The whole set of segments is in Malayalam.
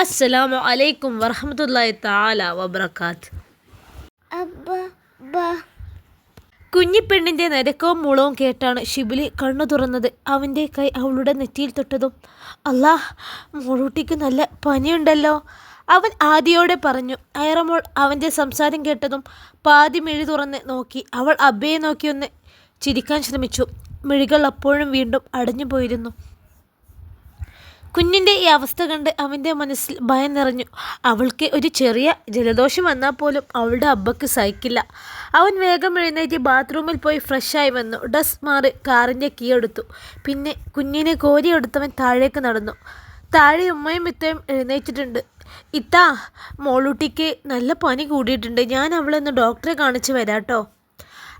അസ്സലാമു അലൈക്കും വറഹമത്തല്ലാഹി താല വബർക്കാത്ത് കുഞ്ഞിപ്പെണ്ണിന്റെ നരക്കവും മുളവും കേട്ടാണ് ഷിബിലി കണ്ണു തുറന്നത്. അവന്റെ കൈ അവളുടെ നെറ്റിയിൽ തൊട്ടതും അല്ലാഹ് മോളൂട്ടിക്ക് നല്ല പനിയുണ്ടല്ലോ. അവൻ ആദിയോടെ പറഞ്ഞു അയറമോൾ അവന്റെ സംസാരം കേട്ടതും പാതി മിഴി തുറന്ന് നോക്കി അവൾ അബ്ബയെ നോക്കിയൊന്ന് ചിരിക്കാൻ ശ്രമിച്ചു. മിഴികൾ അപ്പോഴും വീണ്ടും അടഞ്ഞു പോയിരുന്നു കുഞ്ഞിന്റെ ഈ അവസ്ഥ കണ്ട് അവന്റെ മനസ്സിൽ ഭയം നിറഞ്ഞു. അവൾക്ക് ഒരു ചെറിയ ജലദോഷം വന്നാൽ പോലും അവളുടെ അബ്ബക്ക് സഹിക്കില്ല. അവൻ വേഗം എഴുന്നേറ്റ് ബാത്റൂമിൽ പോയി ഫ്രഷായി വന്നു. ഡ്രസ് മാറി കാറിന്റെ കീ എടുത്തു. പിന്നെ കുഞ്ഞിനെ കോരിയെടുത്തവൻ താഴേക്ക് നടന്നു. താഴെ ഉമ്മയും ഇത്തയും എഴുന്നേറ്റിട്ടുണ്ട്. ഇത്താ മോളൂട്ടിക്ക് നല്ല പനി കൂടിയിട്ടുണ്ട്. ഞാൻ അവളൊന്ന് ഡോക്ടറെ കാണിച്ച് വരാട്ടോ.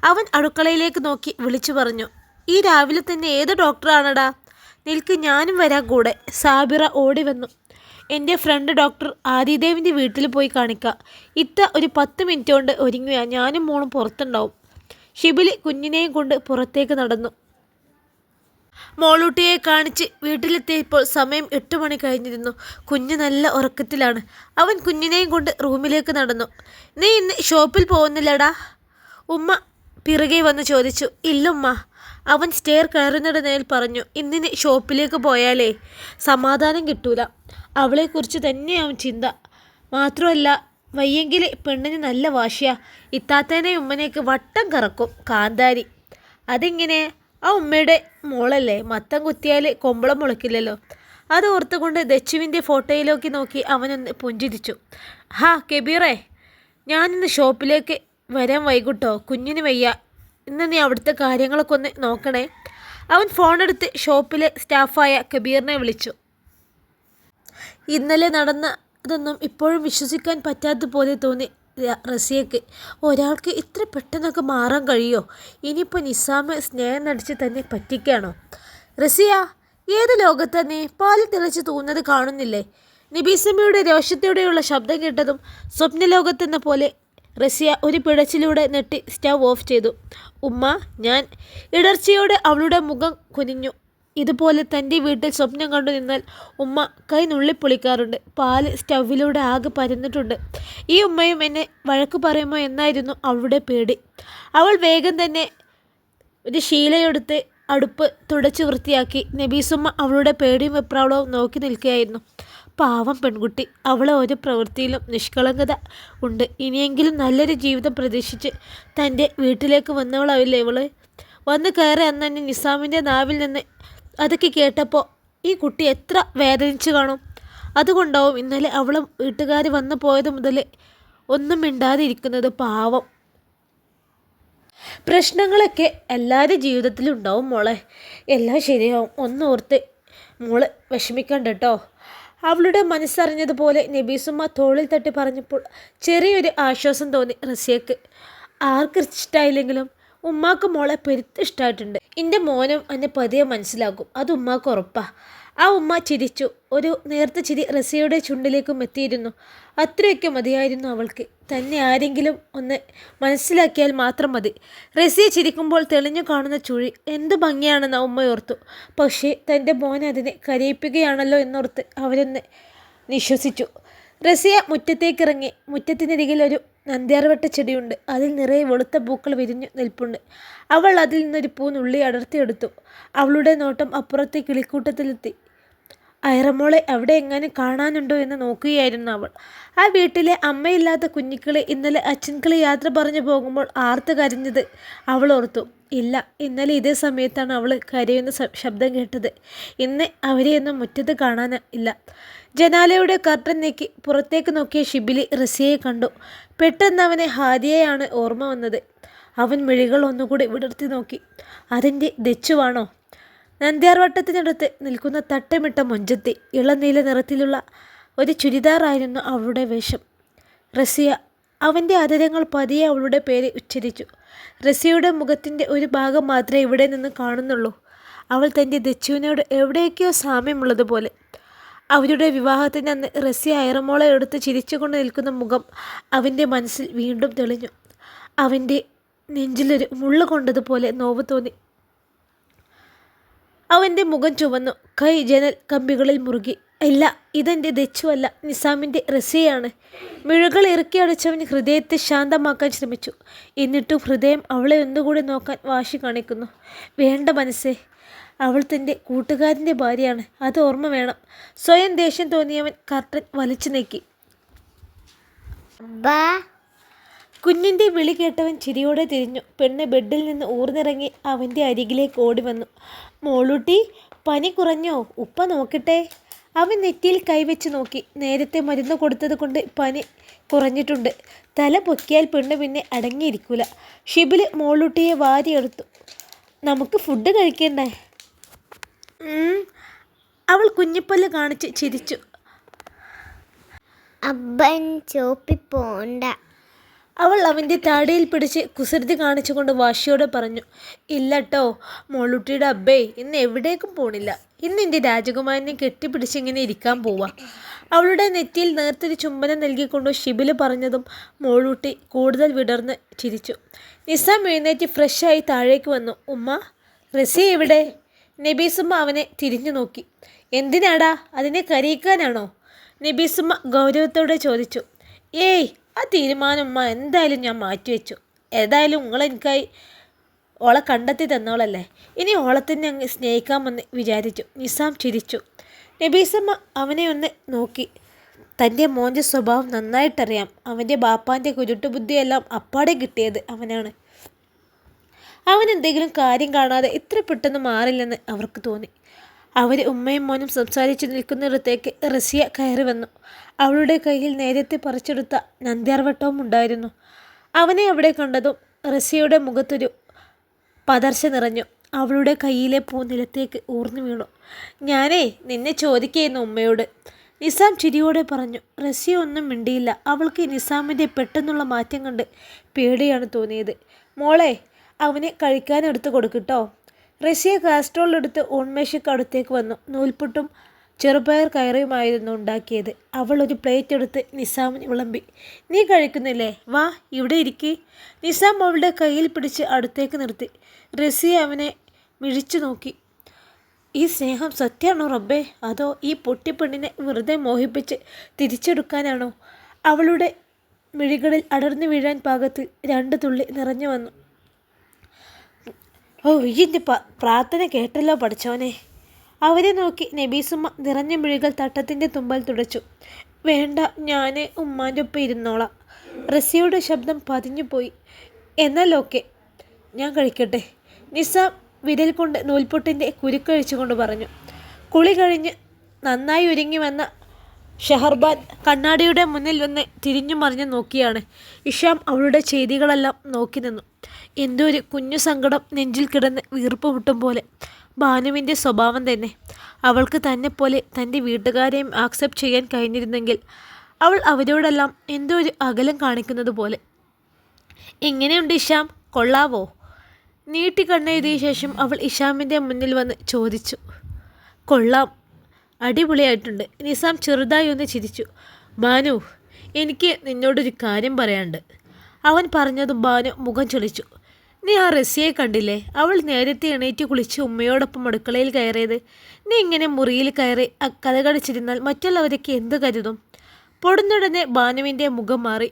അവൻ അടുക്കളയിലേക്ക് നോക്കി വിളിച്ചു പറഞ്ഞു. ഈ രാവിലെ തന്നെ ഏത് ഡോക്ടറാണടാ? നിൽക്ക് ഞാനും വരാം കൂടെ. സാബിറ ഓടി വന്നു. എന്റെ ഫ്രണ്ട് ഡോക്ടർ ആദിദേവിന്റെ വീട്ടിൽ പോയി കാണിക്കുക ഇത്ത ഒരു പത്ത് മിനിറ്റ് കൊണ്ട് ഒരുങ്ങുക. ഞാനും മോളും പുറത്തുണ്ടാവും. ഷിബിലി കുഞ്ഞിനെയും കൊണ്ട് പുറത്തേക്ക് നടന്നു. മോളൂട്ടിയെ കാണിച്ച് വീട്ടിലെത്തിയപ്പോൾ സമയം എട്ട് മണി കഴിഞ്ഞിരുന്നു. കുഞ്ഞ് നല്ല ഉറക്കത്തിലാണ്. അവൻ കുഞ്ഞിനെയും കൊണ്ട് റൂമിലേക്ക് നടന്നു. നീ ഇന്ന് ഷോപ്പിൽ പോകുന്നില്ലടാ? ഉമ്മ പിറകെ വന്ന് ചോദിച്ചു. ഇല്ലുമ്മ അവൻ സ്റ്റെയർ കയറുന്നിടനേൽ പറഞ്ഞു ഇന്നിന് ഷോപ്പിലേക്ക് പോയാലേ സമാധാനം കിട്ടൂല. അവളെക്കുറിച്ച് തന്നെ അവൻ ചിന്ത. മാത്രമല്ല വയ്യെങ്കിൽ പെണ്ണിന് നല്ല വാശിയ. ഇത്താത്തേനെ ഉമ്മനേക്ക് വട്ടം കറക്കും കാന്താരി. അതെങ്ങനെ ആ ഉമ്മയുടെ മോളല്ലേ മത്തം കുത്തിയാൽ കൊമ്പളം മുളക്കില്ലല്ലോ അത് ഓർത്തുകൊണ്ട് ദച്ചുവിന്റെ ഫോട്ടോയിലേക്ക് നോക്കി അവനൊന്ന് പുഞ്ചിരിച്ചു. ഹാ കെബീറേ ഞാനിന്ന് ഷോപ്പിലേക്ക് വരാൻ വൈകിട്ടോ? കുഞ്ഞിന് വയ്യ. ഇന്ന് നീ അവിടുത്തെ കാര്യങ്ങളൊക്കെ ഒന്ന് നോക്കണേ. അവൻ ഫോണെടുത്ത് ഷോപ്പിലെ സ്റ്റാഫായ കബീറിനെ വിളിച്ചു. ഇന്നലെ നടന്ന അതൊന്നും ഇപ്പോഴും വിശ്വസിക്കാൻ പറ്റാത്ത പോലെ തോന്നി റസിയക്ക് ഒരാൾക്ക് ഇത്ര പെട്ടെന്നൊക്കെ മാറാൻ കഴിയോ? ഇനിയിപ്പോൾ നിസാമ് സ്നേഹം നടിച്ച് തന്നെ പറ്റിക്കാണോ? റസിയ ഏത് ലോകത്താ നീ? പാൽ തിളച്ച് തോന്നുന്നത് കാണുന്നില്ലേ? നിബീസമ്മയുടെ രോഷത്തോടെയുള്ള ശബ്ദം കേട്ടതും സ്വപ്നലോകത്തെന്ന പോലെ റസിയ ഒരു പിടച്ചിലൂടെ നെട്ടി സ്റ്റവ് ഓഫ് ചെയ്തു. ഉമ്മ ഞാൻ ഇടർച്ചയോടെ അവളുടെ മുഖം കുനിഞ്ഞു. ഇതുപോലെ തന്റെ വീട്ടിൽ സ്വപ്നം കണ്ടു നിന്നാൽ ഉമ്മ കൈ നുള്ളിപ്പൊളിക്കാറുണ്ട് പാൽ സ്റ്റൗവിലൂടെ ആകെ പരന്നിട്ടുണ്ട്. ഈ ഉമ്മയും എന്നെ വഴക്ക് പറയുമോ എന്നായിരുന്നു അവളുടെ പേടി. അവൾ വേഗം തന്നെ ഒരു ശീലയെടുത്ത് അടുപ്പ് തുടച്ചു വൃത്തിയാക്കി. നബീസുമ്മ അവളുടെ പേടിയും വെപ്രാളവും നോക്കി നിൽക്കുകയായിരുന്നു. പാവം പെൺകുട്ടി. അവളെ ഒരു പ്രവൃത്തിയിലും നിഷ്കളങ്കത ഉണ്ട്. ഇനിയെങ്കിലും നല്ലൊരു ജീവിതം പ്രതീക്ഷിച്ച് തന്റെ വീട്ടിലേക്ക് വന്നവളാവില്ലേ ഇവൾ? വന്ന് കയറി അന്ന് തന്നെ നിസാമിന്റെ നാവിൽ നിന്ന് അതൊക്കെ കേട്ടപ്പോൾ ഈ കുട്ടി എത്ര വേദനിച്ച് കാണും. അതുകൊണ്ടാവും ഇന്നലെ അവൾ വീട്ടുകാർ വന്നു പോയത് മുതൽ ഒന്നും മിണ്ടാതെ ഇരിക്കുന്നത് പാവം. പ്രശ്നങ്ങളൊക്കെ എല്ലാവരുടെ ജീവിതത്തിലും ഉണ്ടാവും മോളെ. എല്ലാം ശരിയാവും. ഒന്നോർത്ത് മോൾ വിഷമിക്കണ്ട കേട്ടോ. അവളുടെ മനസ്സറിഞ്ഞതുപോലെ നബീസുമ്മ തോളിൽ തട്ടി പറഞ്ഞപ്പോൾ ചെറിയൊരു ആശ്വാസം തോന്നി റസിയക്ക്. ആർക്ക് ഇഷ്ടമായില്ലെങ്കിലും ഉമ്മാക്ക് മോളെ പെരുത്ത് ഇഷ്ടമായിട്ടുണ്ട് എന്റെ മോനും എന്നെ പതിയെ മനസ്സിലാക്കും അത് ഉമ്മാക്ക് ഉറപ്പാ. ആ ഉമ്മ ചിരിച്ചു. ഒരു നേർത്ത ചിരി റസിയയുടെ ചുണ്ടിലേക്കും എത്തിയിരുന്നു. അത്രയൊക്കെ മതിയായിരുന്നു അവൾക്ക്. തന്നെ ആരെങ്കിലും ഒന്ന് മനസ്സിലാക്കിയാൽ മാത്രം മതി. റസിയ ചിരിക്കുമ്പോൾ തെളിഞ്ഞു കാണുന്ന ചുഴി എന്ത് ഭംഗിയാണെന്ന് ഉമ്മ ഓർത്തു. പക്ഷേ തന്റെ മോൻ അതിനെ കരയിപ്പിക്കുകയാണല്ലോ എന്നോർത്ത് അവരൊന്ന് നിശ്വസിച്ചു. റസിയ മുറ്റത്തേക്കിറങ്ങി. മുറ്റത്തിനരികിൽ ഒരു നന്ദ്യാർവട്ട ചെടിയുണ്ട്. അതിൽ നിറയെ വെളുത്ത പൂക്കൾ വിരിഞ്ഞു നിൽപ്പുണ്ട്. അവൾ അതിൽ നിന്നൊരു പൂ നുള്ളി അടർത്തിയെടുത്തു. അവളുടെ നോട്ടം അപ്പുറത്തെ കിളിക്കൂട്ടത്തിലെത്തി. ഐറമോളെ അവിടെ എങ്ങാനും കാണാനുണ്ടോ എന്ന് നോക്കുകയായിരുന്നു അവൾ. ആ വീട്ടിലെ അമ്മയില്ലാത്ത കുഞ്ഞിക്കിളി ഇന്നലെ അച്ഛൻകിളി യാത്ര പറഞ്ഞു പോകുമ്പോൾ ആർത്ത് കരഞ്ഞത് അവൾ ഓർത്തു. ഇല്ല ഇന്നലെ ഇതേ സമയത്താണ് അവൾ കരയുന്ന ശബ്ദം കേട്ടത്. ഇന്ന് അവരെയൊന്നും മുറ്റത്ത് കാണാൻ ഇല്ല. ജനാലയുടെ കർട്ടൻ നീക്കി പുറത്തേക്ക് നോക്കിയ ഷിബിലി റസിയയെ കണ്ടു. പെട്ടെന്ന് അവനെ ഹാദിയയാണ് ഓർമ്മ വന്നത്. അവൻ മിഴികൾ ഒന്നുകൂടി വിടർത്തി നോക്കി. അതിന്റെ ദച്ചുവാണോ? നന്ദ്യാർവട്ടത്തിനടുത്ത് നിൽക്കുന്ന തട്ടമിട്ട മുഞ്ചത്തി ഇളനീല നിറത്തിലുള്ള ഒരു ചുരിദാറായിരുന്നു അവളുടെ വേഷം. റസിയ അവന്റെ ആദരങ്ങൾ പതിയെ അവളുടെ പേര് ഉച്ചരിച്ചു. റസിയയുടെ മുഖത്തിന്റെ ഒരു ഭാഗം മാത്രമേ ഇവിടെ നിന്ന് കാണുന്നുള്ളൂ. അവൾ തന്റെ ദച്ചുവിനോട് എവിടെയൊക്കെയോ സാമ്യമുള്ളതുപോലെ. അവരുടെ വിവാഹത്തിന് അന്ന് റസിയ അയറമോളെ എടുത്ത് ചിരിച്ചുകൊണ്ട് നിൽക്കുന്ന മുഖം അവന്റെ മനസ്സിൽ വീണ്ടും തെളിഞ്ഞു. അവന്റെ നെഞ്ചിലൊരു മുള്ള കൊണ്ടതുപോലെ നോവ് തോന്നി. അവന്റെ മുഖം ചുവന്നു. കൈ ജനൽ കമ്പികളിൽ മുറുകി. ഇല്ല ഇതെന്റെ ദച്ചുവല്ല. നിസാമിന്റെ റസിയാണ്. മിഴുകൾ ഇറക്കി അടച്ചവൻ ഹൃദയത്തെ ശാന്തമാക്കാൻ ശ്രമിച്ചു. എന്നിട്ടും ഹൃദയം അവളെ ഒന്നുകൂടി നോക്കാൻ വാശി കാണിക്കുന്നു. വേണ്ട മനസ്സേ അവൾ തന്റെ കൂട്ടുകാരന്റെ ഭാര്യയാണ്. അത് ഓർമ്മ വേണം. സ്വയം ദേഷ്യം തോന്നിയവൻ കർട്ടൻ വലിച്ചു നീക്കി. കുഞ്ഞിന്റെ വിളി കേട്ടവൻ ചിരിയോടെ തിരിഞ്ഞു. പെണ്ണ് ബെഡിൽ നിന്ന് ഊർന്നിറങ്ങി അവന്റെ അരികിലേക്ക് ഓടി വന്നു മോളൂട്ടി പനി കുറഞ്ഞോ? ഉപ്പ നോക്കട്ടെ. അവൻ നെറ്റിയിൽ കൈവച്ച് നോക്കി. നേരത്തെ മരുന്ന് കൊടുത്തത് കൊണ്ട് പനി കുറഞ്ഞിട്ടുണ്ട്. തല പൊക്കിയാൽ പെണ്ണ് പിന്നെ അടങ്ങിയിരിക്കൂല. ഷിബിൽ മോളൂട്ടിയെ വാരിയെടുത്തു നമുക്ക് ഫുഡ് കഴിക്കണ്ടേ? അവൾ കുഞ്ഞിപ്പല്ല് കാണിച്ച് ചിരിച്ചു. അബ്ബൻ ചോപ്പി പോണ്ട. അവൾ അവന്റെ താടിയിൽ പിടിച്ച് കുസൃതി കാണിച്ചുകൊണ്ട് വാശിയോടെ പറഞ്ഞു ഇല്ലട്ടോ മോളുട്ടിയുടെ അബ്ബേ ഇന്ന് എവിടേക്കും പോണില്ല. ഇന്ന് എന്റെ രാജകുമാരനെ കെട്ടിപ്പിടിച്ച് ഇങ്ങനെ ഇരിക്കാൻ പോവാം. അവളുടെ നെറ്റിയിൽ നേർത്തൊരു ചുംബനം നൽകിക്കൊണ്ട് ഷിബിൽ പറഞ്ഞതും മോളൂട്ടി കൂടുതൽ വിടർന്ന് ചിരിച്ചു. നിസാം എഴുന്നേറ്റ് ഫ്രഷായി താഴേക്ക് വന്നു. ഉമ്മ റസി എവിടെ? നബീസുമ്മ അവനെ തിരിഞ്ഞു നോക്കി. എന്തിനാടാ? അതിനെ കരയിക്കാനാണോ? നബീസുമ്മ ഗൗരവത്തോടെ ചോദിച്ചു. ഏയ് ആ തീരുമാനം ഉമ്മ എന്തായാലും ഞാൻ മാറ്റിവെച്ചു. ഏതായാലും നിങ്ങളെനിക്കായി ഓളെ കണ്ടെത്തി തന്നോളല്ലേ? ഇനി ഓളെ തന്നെ സ്നേഹിക്കാമെന്ന് വിചാരിച്ചു. നിസാം ചിരിച്ചു. നബീസമ്മ അവനെ ഒന്ന് നോക്കി. തന്റെ മോന്റെ സ്വഭാവം നന്നായിട്ടറിയാം. അവന്റെ ബാപ്പാന്റെ കുരുട്ടുബുദ്ധിയെല്ലാം അപ്പാടെ കിട്ടിയത് അവനാണ്. അവൻ എന്തെങ്കിലും കാര്യം കാണാതെ ഇത്ര പെട്ടെന്ന് മാറില്ലെന്ന് അവർക്ക് തോന്നി. അവർ ഉമ്മയും മോനും സംസാരിച്ച് നിൽക്കുന്നിടത്തേക്ക് റസിയ കയറി വന്നു. അവളുടെ കയ്യിൽ നേരത്തെ പറിച്ചെടുത്ത നന്ദ്യാർവട്ടവും ഉണ്ടായിരുന്നു. അവനെ അവിടെ കണ്ടതും റസിയയുടെ മുഖത്തൊരു പതർച്ച നിറഞ്ഞു. അവളുടെ കയ്യിലെ പൂ നിലത്തേക്ക് ഊർന്നു വീണു. ഞാനേ നിന്നെ ചോദിക്കുകയെന്നു ഉമ്മയോട്. നിസാം ചിരിയോടെ പറഞ്ഞു. റസിയ ഒന്നും മിണ്ടിയില്ല. അവൾക്ക് നിസാമിന്റെ പെട്ടെന്നുള്ള മാറ്റം കണ്ട് പേടിയാണ് തോന്നിയത്. മോളെ അവനെ കഴിക്കാൻ എടുത്ത് കൊടുക്കട്ടോ റസിയ കാസ്ട്രോളെടുത്ത് അടുത്തേക്ക് വന്നു. നൂൽപുട്ടും ചെറുപയർ കയറിയുമായിരുന്നു ഉണ്ടാക്കിയത്. അവൾ ഒരു പ്ലേറ്റ് എടുത്ത് നിസാമിന് വിളമ്പി. നീ കഴിക്കുന്നില്ലേ? വാ ഇവിടെ ഇരിക്കി. നിസാം അവളുടെ കയ്യിൽ പിടിച്ച് അടുത്തേക്ക് നിർത്തി. റസിയ അവനെ മിഴിച്ചു നോക്കി. ഈ സ്നേഹം സത്യമാണോ റബ്ബേ? അതോ ഈ പൊട്ടിപ്പെണ്ണിനെ വെറുതെ മോഹിപ്പിച്ച് തിരിച്ചെടുക്കാനാണോ? അവളുടെ മിഴികളിൽ അടർന്നു വീഴാൻ പാകത്തിൽ രണ്ട് തുള്ളി നിറഞ്ഞു വന്നു. ഓ ഈ പ്രാർത്ഥന കേട്ടല്ലോ പഠിച്ചോനെ അവരെ നോക്കി നബീസുമ്മ നിറഞ്ഞ മിഴികൾ തട്ടത്തിന്റെ തുമ്പൽ തുടച്ചു. വേണ്ട ഞാൻ ഉമ്മാന്റെ ഒപ്പം ഇരുന്നോളാം. റസിയുടെ ശബ്ദം പതിഞ്ഞുപോയി എന്നാൽ ഓക്കെ ഞാൻ കഴിക്കട്ടെ. നിസാം വിരൽ കൊണ്ട് നൂൽപൊട്ടിന്റെ കുരുക്കഴിച്ചുകൊണ്ട് പറഞ്ഞു. കുളി കഴിഞ്ഞ് നന്നായി ഒരുങ്ങി വന്ന ഷഹർബാൻ കണ്ണാടിയുടെ മുന്നിൽ വന്ന് തിരിഞ്ഞു മറിഞ്ഞ് നോക്കിയാണ്. ഇഷാം അവളുടെ ചെയ്തികളെല്ലാം നോക്കി നിന്നു. എന്തോ ഒരു കുഞ്ഞു സങ്കടം നെഞ്ചിൽ കിടന്ന് വീർപ്പ് മുട്ടും പോലെ. ഭാനുവിന്റെ സ്വഭാവം തന്നെ. അവൾക്ക് തന്നെ പോലെ തന്റെ വീട്ടുകാരെയും ആക്സെപ്റ്റ് ചെയ്യാൻ കഴിഞ്ഞിരുന്നെങ്കിൽ അവൾ അവരോടെല്ലാം എന്തോ ഒരു അകലം കാണിക്കുന്നത് പോലെ. എങ്ങനെയുണ്ട് ഇഷാം കൊള്ളാവോ? നീട്ടി കണ്ണെഴുതിയ ശേഷം അവൾ ഇഷാമിന്റെ മുന്നിൽ വന്ന് ചോദിച്ചു. കൊള്ളാം. അടിപൊളിയായിട്ടുണ്ട്. നിസാം ചെറുതായി ഒന്ന് ചിരിച്ചു. ബാനു എനിക്ക് നിന്നോടൊരു കാര്യം പറയാനുണ്ട്. അവൻ പറഞ്ഞതും ബാനു മുഖം ചൊളിച്ചു. നീ ആ റസിയെ കണ്ടില്ലേ? അവൾ നേരത്തെ എണീറ്റ് കുളിച്ച് ഉമ്മയോടൊപ്പം അടുക്കളയിൽ കയറിയത്. നീ ഇങ്ങനെ മുറിയിൽ കയറി ആ കഥ കടിച്ചിരുന്നാൽ മറ്റുള്ളവരൊക്കെ എന്ത് കരുതും? പൊടുന്നുടനെ ബാനുവിന്റെ മുഖം മാറി.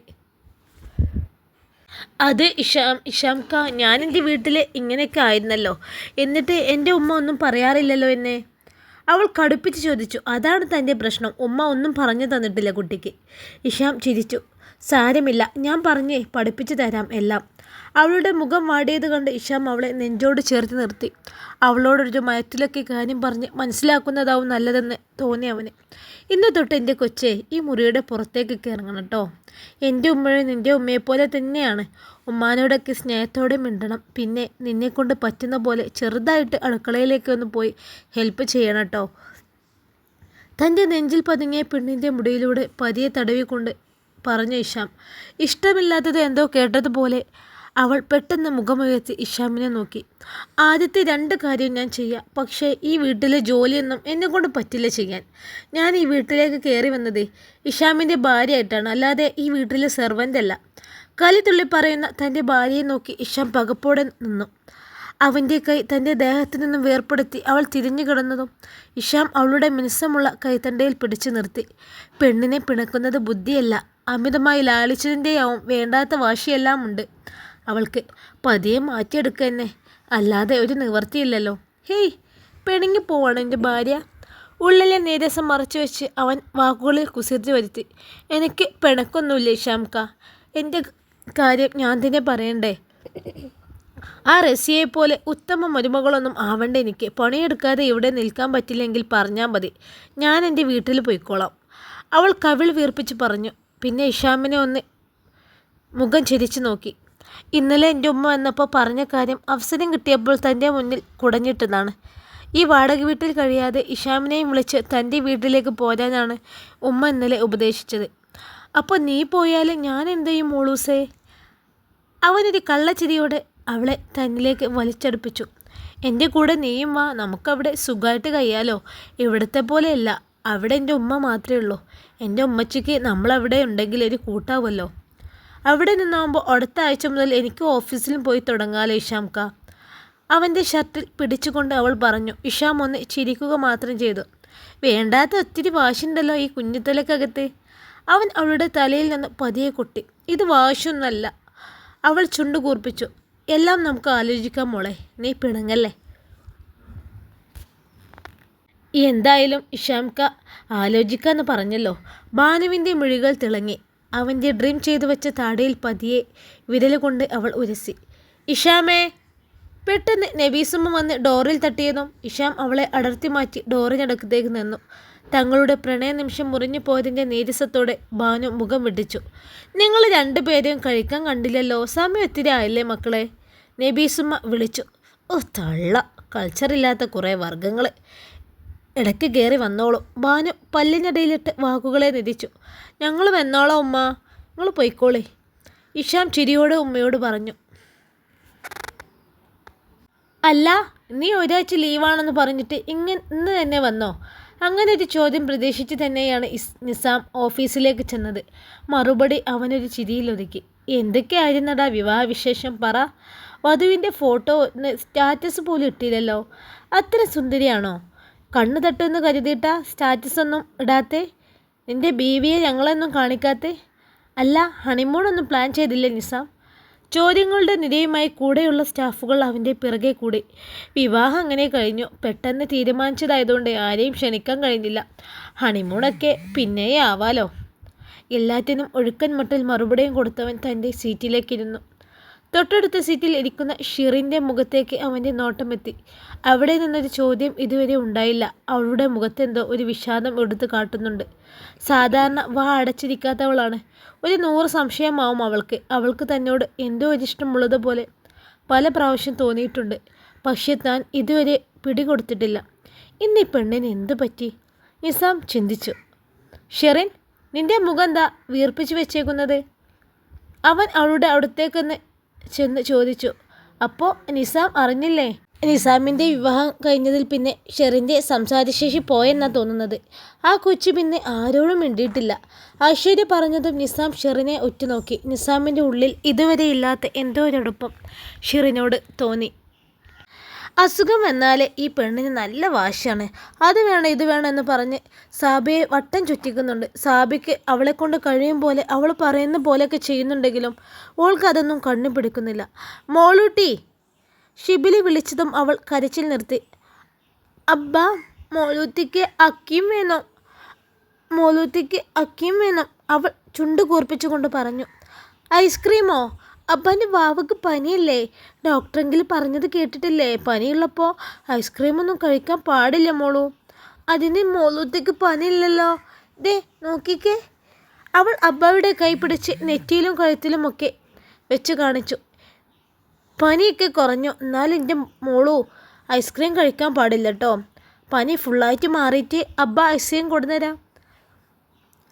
അത് ഇഷാം ഇഷാം ക ഞാൻ എന്റെ വീട്ടിൽ ഇങ്ങനെയൊക്കെ ആയിരുന്നല്ലോ. എന്നിട്ട് എന്റെ ഉമ്മ ഒന്നും പറയാറില്ലല്ലോ എന്നെ? അവൾ കടുപ്പിച്ച് ചോദിച്ചു. അതാണ് തന്റെ പ്രശ്നം. ഉമ്മ ഒന്നും പറഞ്ഞു തന്നിട്ടില്ല കുട്ടിക്ക്. ഇഷാം ചിരിച്ചു. സാരമില്ല. ഞാൻ പറഞ്ഞേ പഠിപ്പിച്ചു തരാം എല്ലാം. അവളുടെ മുഖം വാടിയത് കണ്ട് ഇഷാം അവളെ നെഞ്ചോട് ചേർത്ത് നിർത്തി. അവളോടൊരു മയത്തിലൊക്കെ കാര്യം പറഞ്ഞ് മനസ്സിലാക്കുന്നതാവും നല്ലതെന്ന് തോന്നി അവന്. ഇന്ന് തൊട്ട് എന്റെ കൊച്ചേ ഈ മുറിയുടെ പുറത്തേക്കൊക്കെ ഇറങ്ങണം കേട്ടോ. എന്റെ ഉമ്മയും നിന്റെ ഉമ്മയെപ്പോലെ തന്നെയാണ്. ഉമ്മാനോടൊക്കെ സ്നേഹത്തോടെ മിണ്ടണം. പിന്നെ നിന്നെക്കൊണ്ട് പറ്റുന്ന പോലെ ചെറുതായിട്ട് അടുക്കളയിലേക്ക് ഒന്ന് പോയി ഹെൽപ്പ് ചെയ്യണം കേട്ടോ. തന്റെ നെഞ്ചിൽ പതുങ്ങിയ പെണ്ണിന്റെ മുടിയിലൂടെ പതിയെ തടവിക്കൊണ്ട് പറഞ്ഞു ഇഷാം ഇഷ്ടമില്ലാത്തത് എന്തോ കേട്ടതുപോലെ അവൾ പെട്ടെന്ന് മുഖമുയർത്തി ഇഷാമിനെ നോക്കി. ആദ്യത്തെ രണ്ട് കാര്യം ഞാൻ ചെയ്യാം. പക്ഷേ ഈ വീട്ടിലെ ജോലിയൊന്നും എന്നെക്കൊണ്ട് പറ്റില്ല ചെയ്യാൻ. ഞാൻ ഈ വീട്ടിലേക്ക് കയറി വന്നതേ ഇഷാമിന്റെ ഭാര്യയായിട്ടാണ്. അല്ലാതെ ഈ വീട്ടിലെ സെർവന്റ് അല്ല. കലിതുള്ളി പറയുന്ന തന്റെ ഭാര്യയെ നോക്കി ഇഷാം പകപ്പോടെ നിന്നു. അവന്റെ കൈ തന്റെ ദേഹത്തു നിന്നും വേർപ്പെടുത്തി അവൾ തിരിഞ്ഞു കിടന്നതും ഇഷാം അവളുടെ മിനുസമുള്ള കൈത്തണ്ടയിൽ പിടിച്ചു നിർത്തി. പെണ്ണിനെ പിണക്കുന്നത് ബുദ്ധിയല്ല. അമിതമായി ലാളിച്ചതിന്റെയാവും വേണ്ടാത്ത വാശിയെല്ലാം ഉണ്ട്. അവൾക്ക് പതിയെ മാറ്റിയെടുക്കുക തന്നെ അല്ലാതെ ഒരു നിവർത്തിയില്ലല്ലോ ഹേയ് പിണങ്ങി പോവാണ് എന്റെ ഭാര്യ. ഉള്ളിലെ നീരസം മറച്ചു വെച്ച് അവൻ വാക്കുകളിൽ കുസൃതി വരുത്തി. എനിക്ക് പിണക്കൊന്നുമില്ല ഇഷാംക്ക എന്റെ കാര്യം ഞാൻ തന്നെ പറയണ്ടേ? ആ റസിയെ പോലെ ഉത്തമ മരുമകളൊന്നും ആവണ്ട എനിക്ക്. പണിയെടുക്കാതെ ഇവിടെ നിൽക്കാൻ പറ്റില്ലെങ്കിൽ പറഞ്ഞാൽ മതി. ഞാൻ എന്റെ വീട്ടിൽ പോയിക്കോളാം. അവൾ കവിൾ വീർപ്പിച്ച് പറഞ്ഞു. പിന്നെ ഇഷാമിനെ ഒന്ന് മുഖം ചിരിച്ചു നോക്കി. ഇന്നലെ എന്റെ ഉമ്മ വന്നപ്പോൾ പറഞ്ഞ കാര്യം അവസരം കിട്ടിയപ്പോൾ തന്റെ മുന്നിൽ കുടഞ്ഞിട്ടതാണ്. ഈ വാടക വീട്ടിൽ കഴിയാതെ ഇഷാമിനെയും വിളിച്ച് തന്റെ വീട്ടിലേക്ക് പോരാനാണ് ഉമ്മ ഇന്നലെ ഉപദേശിച്ചത്. അപ്പോൾ നീ പോയാൽ ഞാൻ എന്ത് ചെയ്യും മോളൂസേ? അവനൊരു കള്ളച്ചിരിയോടെ അവളെ തന്നിലേക്ക് വലിച്ചടുപ്പിച്ചു. എന്റെ കൂടെ നീയും വാ നമുക്കവിടെ സുഖമായിട്ട് കഴിയാലോ. ഇവിടുത്തെ പോലെയല്ല അവിടെ എന്റെ ഉമ്മ മാത്രമേ ഉള്ളൂ. എന്റെ ഉമ്മച്ചിക്ക് നമ്മളവിടെ ഉണ്ടെങ്കിൽ ഒരു കൂട്ടാവുമല്ലോ. അവിടെ നിന്നാകുമ്പോൾ അടുത്ത ആഴ്ച മുതൽ എനിക്ക് ഓഫീസിലും പോയി തുടങ്ങാമല്ലോ ഇഷാംക്ക. അവന്റെ ഷർട്ടിൽ പിടിച്ചുകൊണ്ട് അവൾ പറഞ്ഞു ഇഷാം ഒന്ന് ചിരിക്കുക മാത്രം ചെയ്തു. വേണ്ടാത്ത ഒത്തിരി വാശുണ്ടല്ലോ ഈ കുഞ്ഞിത്തലക്കകത്ത്. അവൻ അവളുടെ തലയിൽ നിന്ന് പതിയെ കൊട്ടി. ഇത് വാശൊന്നല്ല അവൾ ചുണ്ടു കൂർപ്പിച്ചു. എല്ലാം നമുക്ക് ആലോചിക്കാം മോളെ. നീ പിണങ്ങല്ലേ? എന്തായാലും ഇഷാംക്ക ആലോചിക്കാന്ന് പറഞ്ഞല്ലോ. ഭാനുവിന്റെ മിഴികൾ തിളങ്ങി. അവന്റെ ഡ്രീം ചെയ്തു വെച്ച താടിയിൽ പതിയെ വിരലുകൊണ്ട് അവൾ ഉരസി. ഇഷാമേ പെട്ടെന്ന് നബീസുമ്മ വന്ന് ഡോറിൽ തട്ടിയതും ഇഷാം അവളെ അടർത്തി മാറ്റി ഡോറിനടുക്കത്തേക്ക് നിന്നു. തങ്ങളുടെ പ്രണയ നിമിഷം മുറിഞ്ഞു പോയതിന്റെ നീരസത്തോടെ ഭാനു മുഖം വിടിച്ചു. നിങ്ങൾ രണ്ടുപേരെയും കഴിക്കാൻ കണ്ടില്ലല്ലോ സമയം ഒത്തിരി ആയില്ലേ മക്കളെ? നബീസുമ്മ വിളിച്ചു. ഓ തള്ള കൾച്ചറില്ലാത്ത കുറേ വർഗങ്ങൾ ഇടയ്ക്ക് കയറി വന്നോളും. ഭാനു പല്ലിനിടയിലിട്ട് വാക്കുകളെ നിധിച്ചു ഞങ്ങൾ വന്നോളാം ഉമ്മ. നിങ്ങൾ പൊയ്ക്കോളേ. ഇഷാം ചിരിയോട് ഉമ്മയോട് പറഞ്ഞു. അല്ല നീ ഒരാഴ്ച ലീവാണെന്ന് പറഞ്ഞിട്ട് ഇങ്ങനെ ഇന്ന് തന്നെ വന്നോ? അങ്ങനെ ഒരു ചോദ്യം പ്രതീക്ഷിച്ച് തന്നെയാണ് ഇസ് നിസാം ഓഫീസിലേക്ക് ചെന്നത്. മറുപടി അവനൊരു ചിരിയിലൊതുക്കി എന്തൊക്കെയായിരുന്നടാ വിവാഹവിശേഷം പറ. വധുവിന്റെ ഫോട്ടോ സ്റ്റാറ്റസ് പോലും ഇട്ടില്ലല്ലോ. അത്ര സുന്ദരിയാണോ? കണ്ണു തട്ടുമെന്ന് കരുതിയിട്ടാ സ്റ്റാറ്റസ് ഒന്നും ഇടാത്തേ? നിന്റെ ബീവിയെ ഞങ്ങളൊന്നും കാണിക്കാത്തേ? അല്ല ഹണിമൂണൊന്നും പ്ലാൻ ചെയ്തില്ലേ നിസാം? ചോദ്യങ്ങളുടെ നിരയുമായി കൂടെയുള്ള സ്റ്റാഫുകൾ അവന്റെ പിറകെ കൂടി. വിവാഹം അങ്ങനെ കഴിഞ്ഞു. പെട്ടെന്ന് തീരുമാനിച്ചതായതുകൊണ്ട് ആരെയും ക്ഷണിക്കാൻ കഴിഞ്ഞില്ല. ഹണിമൂണൊക്കെ പിന്നെയാവാലോ എല്ലാറ്റിനും ഒഴുക്കൻ മട്ടിൽ മറുപടിയും കൊടുത്തവൻ തന്റെ സീറ്റിലേക്കിരുന്നു. തൊട്ടടുത്ത സീറ്റിൽ ഇരിക്കുന്ന ഷിറിന്റെ മുഖത്തേക്ക് അവന്റെ നോട്ടമെത്തി. അവിടെ നിന്നൊരു ചോദ്യം ഇതുവരെ ഉണ്ടായില്ല. അവളുടെ മുഖത്തെന്തോ ഒരു വിഷാദം എടുത്തു കാട്ടുന്നുണ്ട്. സാധാരണ വാ അടച്ചിരിക്കാത്തവളാണ്. ഒരു നൂറ് സംശയമാവും അവൾക്ക്. അവൾക്ക് തന്നോട് എന്തോ ഒരിഷ്ടമുള്ളതുപോലെ പല പ്രാവശ്യം തോന്നിയിട്ടുണ്ട്. പക്ഷെ താൻ ഇതുവരെ പിടികൊടുത്തിട്ടില്ല. ഇന്ന് ഈ പെണ്ണിന് എന്തു പറ്റി? നിസാം ചിന്തിച്ചു. ഷെറിൻ നിന്റെ മുഖം എന്താ വീർപ്പിച്ചു വെച്ചേക്കുന്നത്? അവൻ അവളുടെ അടുത്തേക്കൊന്ന് ചെന്ന് ചോദിച്ചു. അപ്പോൾ നിസാം അറിഞ്ഞില്ലേ? നിസാമിന്റെ വിവാഹം കഴിഞ്ഞതിൽ പിന്നെ ഷെറിന്റെ സംസാരശേഷി പോയെന്നാണ് തോന്നുന്നത്. ആ കൊച്ചു പിന്നെ ആരോടും മിണ്ടിയിട്ടില്ല. ഐശ്വര്യ പറഞ്ഞതും നിസാം ഷെറിനെ ഉറ്റുനോക്കി. നിസാമിന്റെ ഉള്ളിൽ ഇതുവരെ ഇല്ലാത്ത എന്തോ ഒരടുപ്പം ഷെറിനോട് തോന്നി. അസുഖം വന്നാൽ ഈ പെണ്ണിന് നല്ല വാശിയാണ്. അത് വേണം ഇത് വേണം എന്ന് പറഞ്ഞ് സാബിയെ വട്ടം ചുറ്റിക്കുന്നുണ്ട്. സാബിക്ക് അവളെ കൊണ്ട് കഴിയും പോലെ അവൾ പറയുന്ന പോലെയൊക്കെ ചെയ്യുന്നുണ്ടെങ്കിലും ഓൾക്ക് അതൊന്നും കണ്ണു പിടിക്കുന്നില്ല. മോളൂട്ടി ഷിബിലി വിളിച്ചതും അവൾ കരച്ചിൽ നിർത്തി. അബ്ബ മോളൂത്തിക്ക് അക്കിയും വേണം. മോളൂത്തിക്ക് അക്കിയും വേണം അവൾ ചുണ്ട് കൂർപ്പിച്ചുകൊണ്ട് പറഞ്ഞു. ഐസ്ക്രീമോ? അപ്പന്റെ വാവക്ക് പനിയല്ലേ? ഡോക്ടറെങ്കിലും പറഞ്ഞത് കേട്ടിട്ടില്ലേ? പനിയുള്ളപ്പോൾ ഐസ്ക്രീമൊന്നും കഴിക്കാൻ പാടില്ല മോളു. അതിന് മോളൂത്തേക്ക് പനിയില്ലല്ലോ. ദേ നോക്കിക്കേ. അവൾ അബ്ബയുടെ കൈ പിടിച്ച് നെറ്റിയിലും കഴുത്തിലുമൊക്കെ വെച്ച് കാണിച്ചു. പനിയൊക്കെ കുറഞ്ഞു. എന്നാലും എന്റെ മോളു ഐസ്ക്രീം കഴിക്കാൻ പാടില്ല കേട്ടോ പനി ഫുള്ളായിട്ട് മാറിയിട്ട് അബ്ബ ഐസ്ക്രീം കൊടുന്നുതരാം